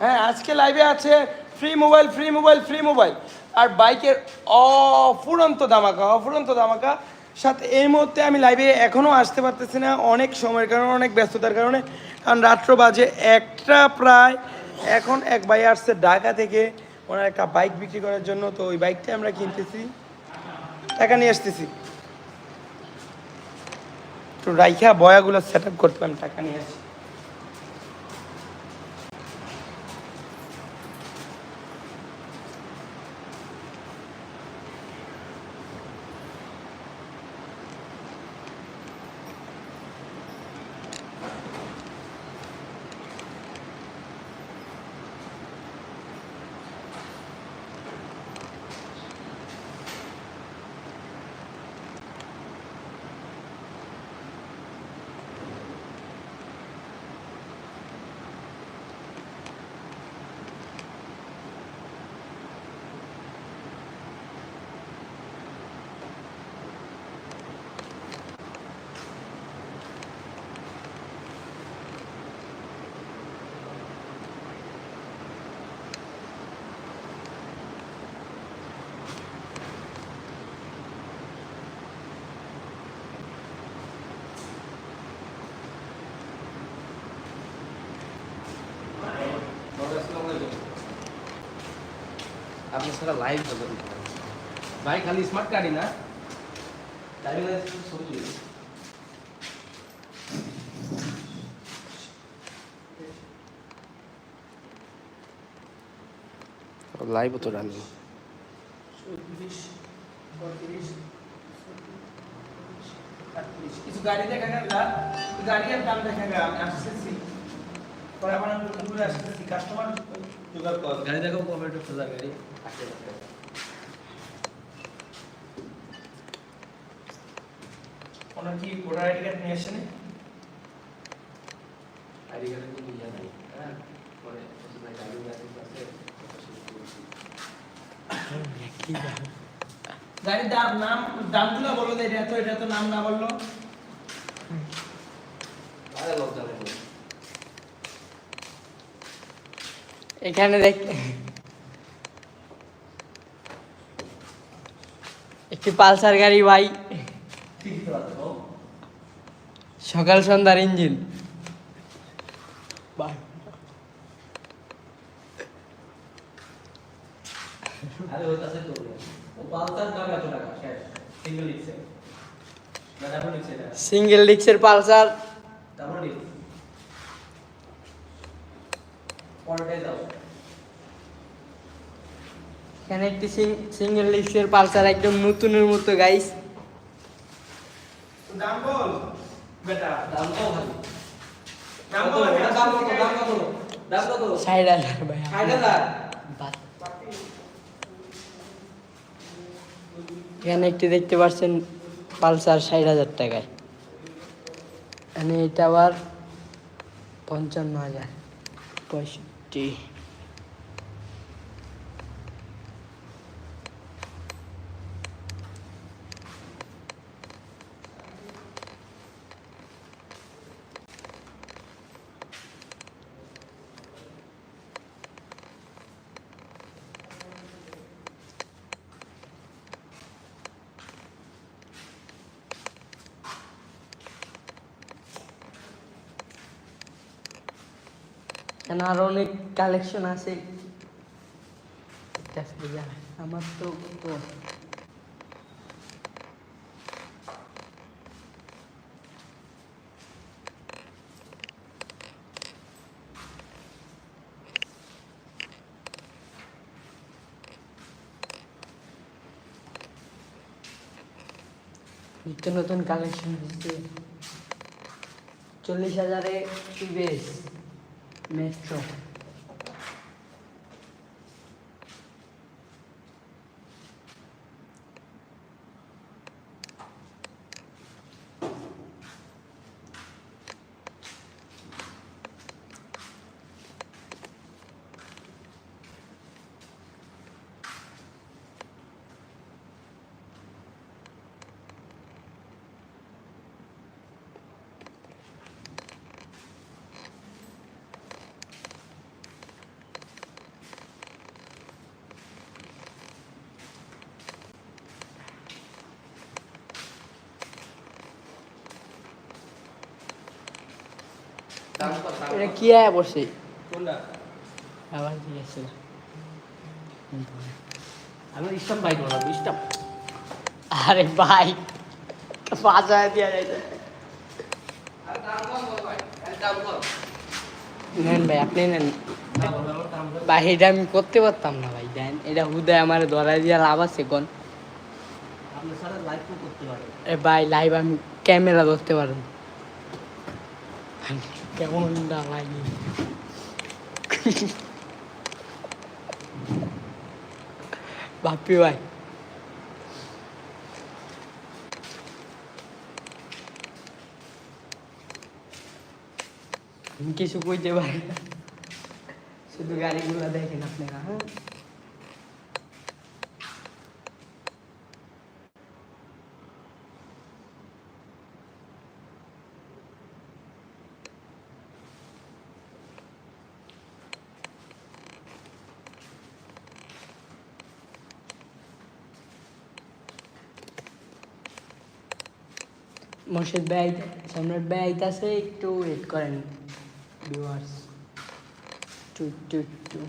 হ্যাঁ আজকে লাইভে আছে free mobile free mobile free mobile আর বাইকের অফুরন্ত ধামাকা অফুরন্ত ধামাকা। সাথে এই মুহূর্তে আমি লাইভে এখনও আসতে পারতেছি না, অনেক সময়ের কারণে, অনেক ব্যস্ততার কারণে। কারণ রাত্র বাজে একটা প্রায়। এখন এক ভাই আসছে ঢাকা থেকে, ওনার একটা বাইক বিক্রি করার জন্য। তো ওই বাইকটা আমরা কিনতেছি। টাকা নিয়ে আসতেছি। তো রাইখা বয়াগুলো সেট আপ করতে আমি টাকা নিয়ে আসি আপনি সারা লাইভ করবেন ভাই খালি স্মার্ট কার্ডই না? ড্রাইভিং লাইসেন্স ছবি লাইভ তো রানি কিছু গাড়ি দেখা গেল গাড়ির দাম দেখা গেল আমি আসতেছি। পরে আমার ঘুরে আসতেছি। কাস্টমার কর গাড়ি দেখো কমেন্ট খোঁজা গাড়ি। ওনার কি ভোটার আইডি কার্ড নিয়ে আসেনি? আইডি কার্ডে কোনো ইয়ে নাই। হ্যাঁ পরে ভাই ড্রাইভিং লাইসেন্স আছে গাড়ির দাম নাম দামগুলো বলো এটা তো এটা তো নাম না বলল আরে লজ্জা নেই এখানে দেখ। একটি পালসার গাড়ি ভাই। সকাল সন্ধ্যার ইঞ্জিন। সিঙ্গেল ডিক্সের পালসার ডাবল লিখ পরেরটাই দাও এখানে একটি সিঙ্গেল ডিক্সের পালসার একদম নতুনের মতো গাইস দাম বল বেটা। দাম কত খালি দাম বল দাম কত? দাম কত? দাম কত? ষাট হাজার ভাই এখানে একটি দেখতে পাচ্ছেন পালসার ষাট হাজার টাকায়। এখানে এটা আবার পঞ্চান্ন হাজার। পঁয়ষট্টি। আরও অনেক কালেকশন আছে। আমার তো তো নিত্য নতুন কালেকশন হচ্ছে চল্লিশ হাজারে টিভিএস মেট্রো এটা কি আয়া বসে? আবার জিজ্ঞেস ছিল আমি ইস্টাম বাইক বানাবো ইস্টাম আরে ভাই পাঁচ হাজার নেন ভাই আপনি নেন। ভাই এটা আমি করতে পারতাম না ভাই দেন। এটা হুদায় আমার ধরাই দিয়া লাভ আছে কোন? আপনি লাইভ করতে পারেন। এ ভাই লাইভ আমি ক্যামেরা ধরতে পারেন কেমন লাগে বাপি ভাই আমি কিছু কইতে পারি না। শুধু গাড়িগুলো দেখেন আপনারা হ্যাঁ মসজিদ ব্যয় সামনে ব্যয় আছে একটু ওয়েট করেন ভিউয়ার্স টু টু টু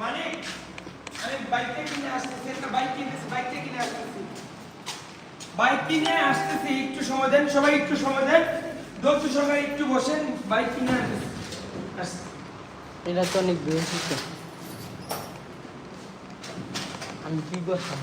মানে আমি বাইকটা কিনে আসতেছি একটা বাইক কিনেছি বাইকটা কিনে আসতেছি বাইক কিনে আসতেছি, একটু সময় দেন, সবাই একটু সময় দেন। দোস্ত, সবাই একটু বসেন বাইক কিনে আসতেছি এটা তো অনেক বেশি তো আমি কি করতাম?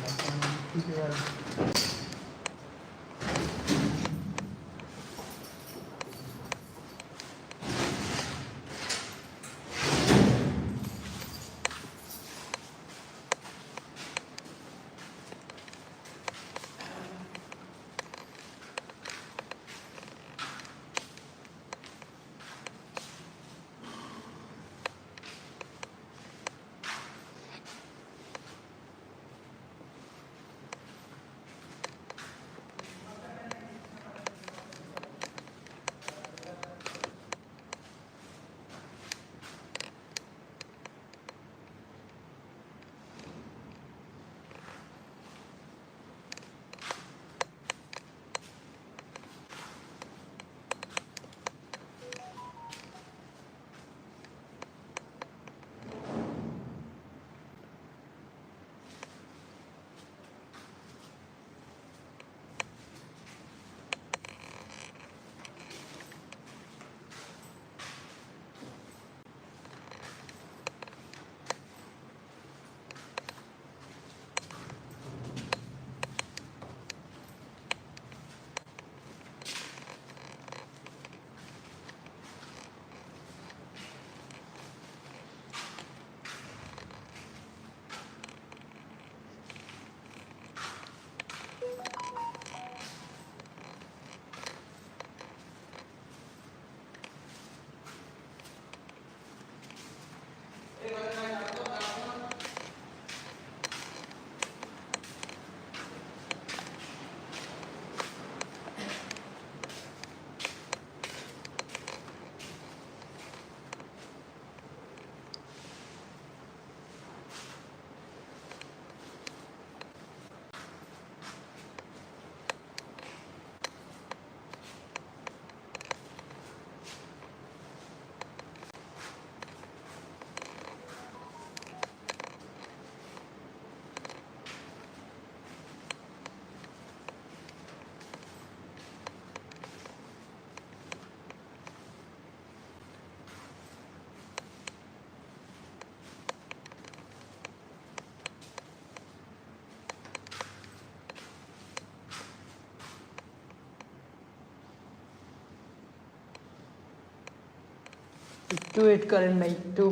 একটু ওয়েট করেন ভাই একটু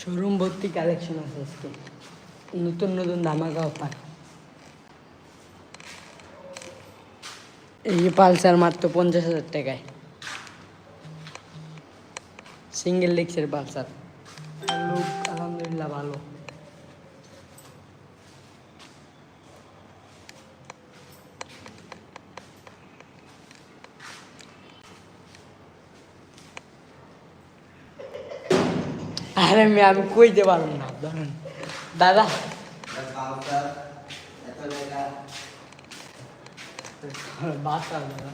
শোরুম ভর্তি কালেকশন আছে আজকে। নতুন নতুন ধামাকা অফার এই পালসার মাত্র পঞ্চাশ হাজার টাকায়। সিঙ্গেল ডিক্সের পালসার লুক আলহামদুলিল্লাহ ভালো আরে মেয়ে আমি কইতে পারব না ধরেন দাদা বাসা দাদা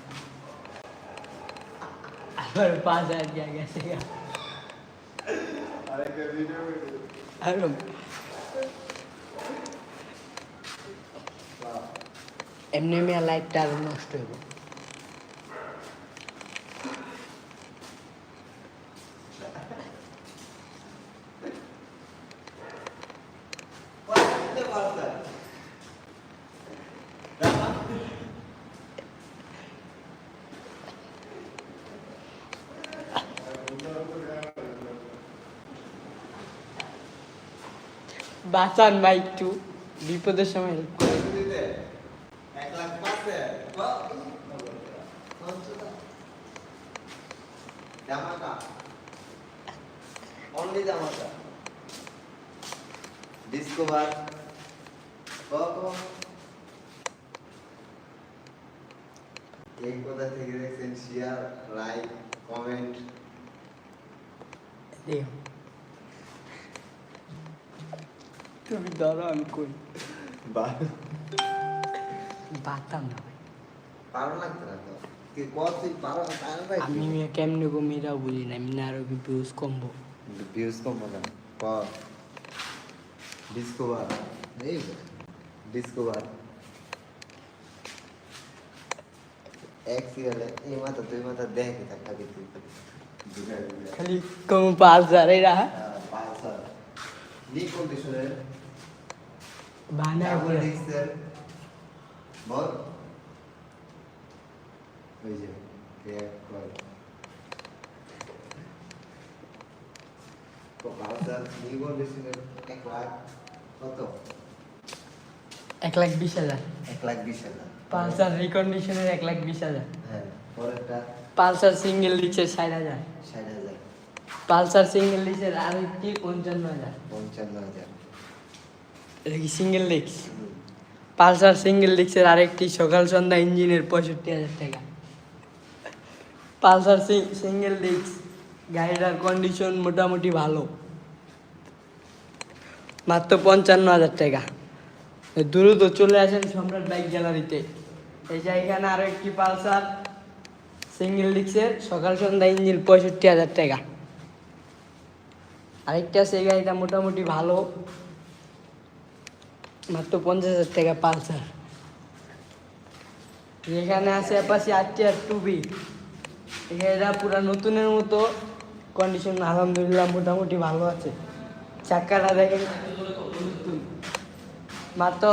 আবার পাঁচ হাজার টাকা গেছে গা। আরে এমনি মেয়ে লাইটটা আরও নষ্ট হইব বাঁচান ভাই একটু বিপদের সময় জামাটা ডিসকভার এই কোথা থেকে দেখছেন শেয়ার লাইক কমেন্ট দেও তুমি ধরো আমি কই বাতাম না ভাই। পারো লাগতে না তো? কি কত পারো? পারো ভাই। আমি মেয়ে কেমনে গো মেয়েরাও বুঝি না আমি না আরও ভিউজ কমবো। ভিউজ কম না ক ডিসকভার এই ডিসকভার এক সিরিয়ালে এই মাথা দুই মাথা দেখে থাকা কিন্তু দুটা দুটা খালি কম পালসার নি কন্ডিশনের বানায় বলে ডিক্সের বল। ওই যে এক কয়। লাখ বিশ হাজার। এক লাখ বিশ হাজার। পালসার রিকন্ডিশনের এক লাখ বিশ হাজার। হ্যাঁ পরেরটা? পালসার সিঙ্গেল ডিক্সের ষাট হাজার। ষাট হাজার। পালসার সিঙ্গেল ডিক্সের আরেকটি পঞ্চান্ন হাজার। পঞ্চান্ন হাজার। কি সিঙ্গেল ডিক্স পালসার সিঙ্গেল ডিক্সের আরেকটি সকাল সন্ধ্যা ইঞ্জিনের পঁয়ষট্টি হাজার টাকা। পালসার সিঙ্গেল ডিক্স গাড়িটার কন্ডিশন মোটামুটি ভালো। মাত্র পঞ্চান্ন হাজার টাকা। দ্রুত চলে আসেন সম্রাট বাইক গ্যালারিতে। এই যে এখানে আরও একটি পালসার সিঙ্গেল ডিক্সের সকাল সন্ধ্যা ইঞ্জিন পঁয়ষট্টি হাজার টাকা। আরেকটা সেই গাড়িটা মোটামুটি ভালো। মাত্র পঞ্চাশ হাজার টাকা পালসার। এখানে আছে অ্যাপাসি আটটি আর টুবি এটা পুরো নতুনের মতো কন্ডিশন আলহামদুলিল্লাহ মোটামুটি ভালো আছে। চাক্কাটা দেখেন মাত্র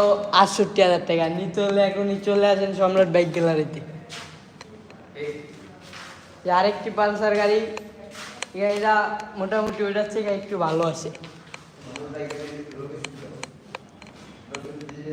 আটষট্টি হাজার টাকা। নিতে হলে এখনই চলে আসেন সম্রাট বাইক গ্যালারিতে। আরেকটি পালসার গাড়ি গাড়িটা মোটামুটি ওইটার থেকে একটু ভালো আছে।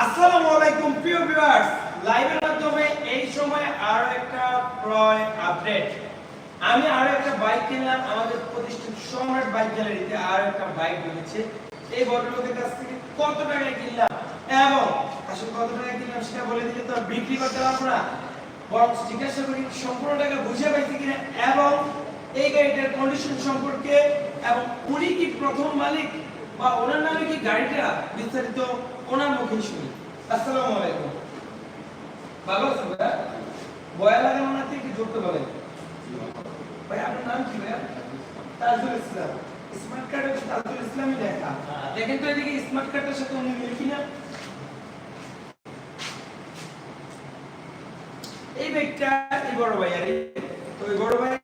আসসালামু আলাইকুম, প্রিয় ভিউয়ার্স। লাইভের মাধ্যমে এই সময় আরও একটা ক্রয় আপডেট। আমি আরও একটা বাইক কিনলাম আমাদের প্রতিষ্ঠান সম্রাট বাইক গ্যালারিতে আরও একটা বাইক ঢুকেছে এই ভদ্রলোকের কাছ থেকে কত টাকায় কিনলাম এবং আসলে কত টাকায় কিনলাম সেটা বলে দিলে তো বিক্রি করতে পারব না। বরং জিজ্ঞাসা করি, সম্পূর্ণ টাকা বুঝে পাইছি কিনা এবং এই গাড়িটার কন্ডিশন সম্পর্কে এবং উনি কি প্রথম মালিক বা ওনার নামে কি গাড়িটা বিস্তারিত ওনার মুখে শুনি। আসসালামু আলাইকুম। ভালো আছেন ভাইয়া? বয়া লাগে কি ভাই আপনার নাম কি ভাইয়া? তাজুল ইসলাম। স্মার্ট তাজুল ইসলামই লেখা। হ্যাঁ, দেখেন তো এদিকে স্মার্ট কার্ডের সাথে উনি মিল কিনা। এই ব্যাগটা এই বড় ভাই তো এই বড় ভাই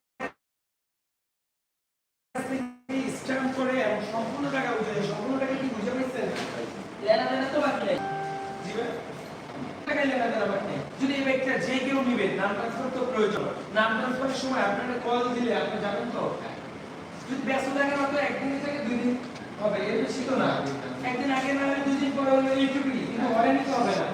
নাম ট্রান্সফার তো প্রয়োজন। নাম ট্রান্সফারের সময় আপনারা কল দিলে, আপনি যাবেন তো? যদি ব্যস্ত থাকেন হয়তো একদিন থেকে দুই দিন হবে, এর বেশি তো না। একদিন আগে না হলে দুই দিন পরে হলে এইটুকুই কিন্তু ঘরে নিতে হবে না।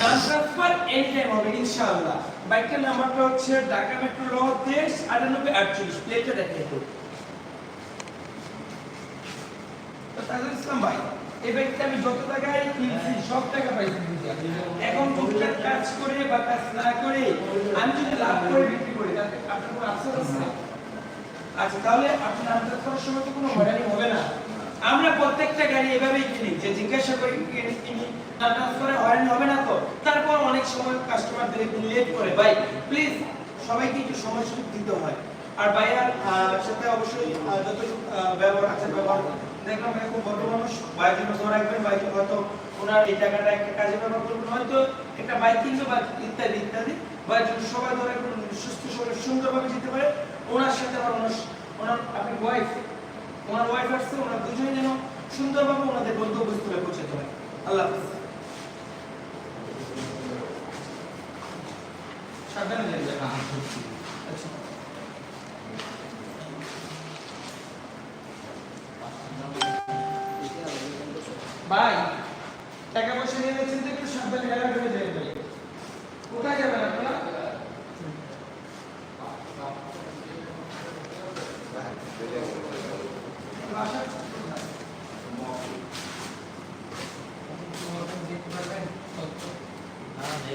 নাম ট্রান্সফার এই টাইম হবে, ইনশাআল্লাহ। বাইকের নাম্বারটা হচ্ছে ঢাকা মেট্রো ল দেশ আটানব্বই আটচল্লিশ। প্লেটটা দেখে তো তাজুল ইসলাম ভাই এই ব্যাগটা আমি যত টাকায় কিনছি, সব টাকা পাইছি এখন টুকটাক কাজ করে বা কাজ না করে, আমি যদি লাভ করে বিক্রি করি তাতে আপনার কোনো আচ্ছা তাহলে আপনি নাম করার সময় তো কোনো হয়রানি হবে না। আমরা প্রত্যেকটা গাড়ি এভাবেই কিনি, যে জিজ্ঞাসা করি, কিনি ট্রান্সফারে হয়রানি হবে না তো। তারপর অনেক সময় কাস্টমারদের একটু লেট করে, ভাই প্লিজ সবাইকে একটু সময় সুযোগ দিতে হয়। আর ভাইয়ার সাথে অবশ্যই যতটুকু ব্যবহার আছে, ব্যবহার দেখলাম খুব বড় মানুষ জন্য দোয়া রাখবেন ভাই হয়তো ওনার এই টাকাটা একটা কাজে ব্যবহার করবেন হয়তো একটা বাইক কিনবে বা ইত্যাদি ইত্যাদি। ভাইয়ের জন্য সবাই রাখবেন সুস্থ শরীর, সুন্দরভাবে যেতে পারে, ওনার সাথে আবার ওনার ওনার আপনি ওয়াইফ ওনার ওয়াইফ আসছে, ওনার দুজনে যেন সুন্দরভাবে ওনাদের গন্তব্যস্থলে পৌঁছাতে পারে আল্লাহ সাবধানে আচ্ছা ভাই টাকা পয়সা নিয়ে যাচ্ছেন তো একটু সাবধানে গাড়ি করে যাবেন ভাই কোথায় যাবেন আপনারা বাসা প্রচুর রাইতে হয়। এই পরে তো রুমে একটা কল করতো ওনার ওনার বাসায় রাখলে তো কল করতে আমাদের লোক আর একটা গান দিব।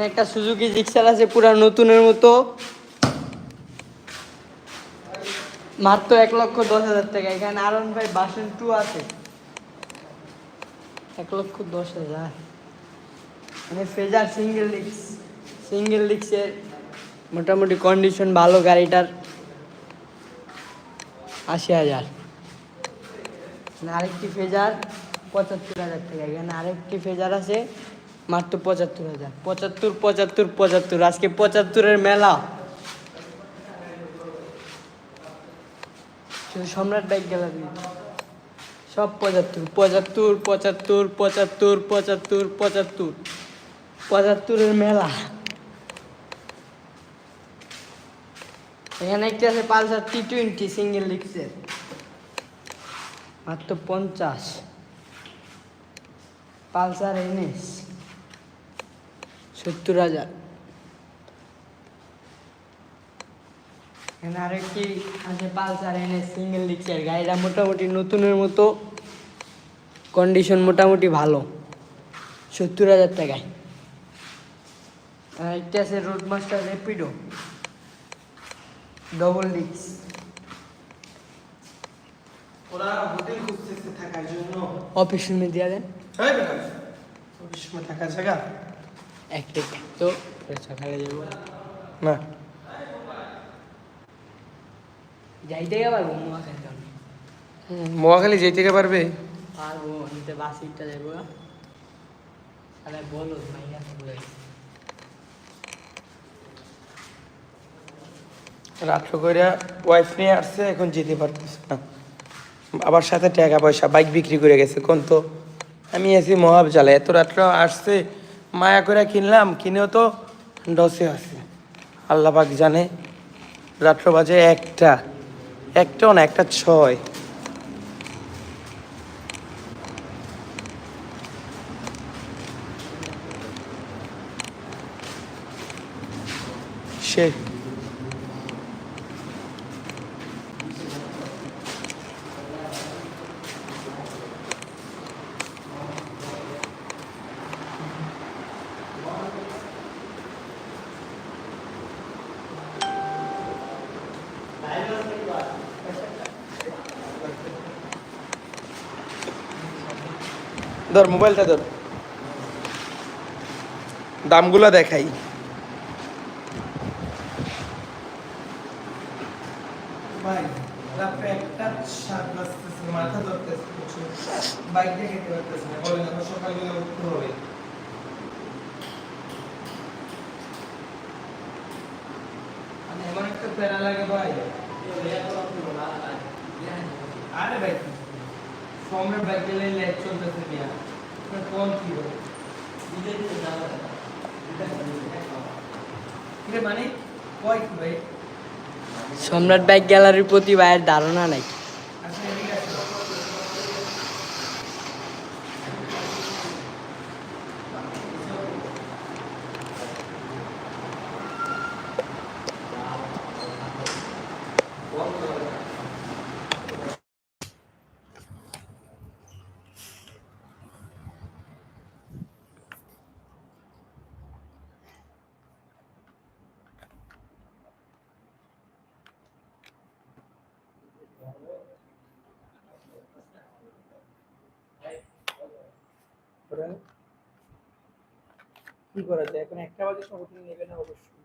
এখানে একটা সুজুকি জিক্সার আছে, পুরা নতুনের মতো। মাত্র এক লক্ষ দশ হাজার টাকা। এখানে আরন ভাই বাসন টু আছে। এক লক্ষ দশ হাজার। মানে ফেজার সিঙ্গেল ডিক্স সিঙ্গেল ডিক্সের মোটামুটি কন্ডিশন ভালো গাড়িটার। আশি হাজার। আরেকটি ফেজার পঁচাত্তর হাজার টাকা। এখানে আরেকটি ফেজার আছে। মাত্র পঁচাত্তর হাজার। পঁচাত্তর পঁচাত্তর পঁচাত্তর। আজকে পঁচাত্তরের মেলা। শুধু সম্রাট বাইক গ্যালারি। সব পঁচাত্তর পঁচাত্তর পঁচাত্তর পঁচাত্তর পঁচাত্তর পঁচাত্তর। পঁচাত্তরের মেলা। এখানে একটি আছে পালসার টি টোয়েন্টি সিঙ্গেল ডিক্সের মাত্র পঞ্চাশ। Pulsar NS. সত্তর হাজার। এখানে আরেকটি আছে পালসার এনএস সিঙ্গেল ডিক্সের গাড়িটা মোটামুটি নতুনের মতো কন্ডিশন মোটামুটি ভালো। সত্তর হাজার টাকায়। আর একটা আছে রোড মাস্টার র্যাপিডো ডবল ডিক্স ওরা হোটেল খুঁজতেছে থাকার জন্য। অফিস রুমে দেওয়া দেন। হয় বেটা। ওই সময় থাকার জায়গা? একটা তো সকালে যাব। না। যাইতে পারব মোয়া মোয়াখালী যেতে পারবে। পারব নিতে বাসিটা যাব তাহলে বলো মাইয়া রাত্র করে ওয়াইফ নিয়ে আসছে এখন যেতে পারতেছে না। আবার সাথে টাকা পয়সা বাইক বিক্রি করে গেছে কোন তো? আমি এসি মহাব জ্বালা এত রাত্র আসছে মায়া করে কিনলাম, কিনেও তো ডসে আছে। আল্লাহ পাক জানে, রাত্র বাজে একটা একটাও না একটা ছয়। সে ধর মোবাইলটা ধর। দামগুলো দেখাই। মানে এমন একটা প্যারা লাগে ভাই। আরে ভাই ফর্মের ব্যাক গেলে ল্যাগ চলতেছে মিয়া। আপনার কম কি হবে? এটা। মানে কয় ভাই? সম্রাট বাইক গ্যালারির প্রতি ভাইয়ের ধারণা নাই আচ্ছা এদিকে আসো কি করা যায়? এখন একটা বাজে সব নেবে না অবশ্যই।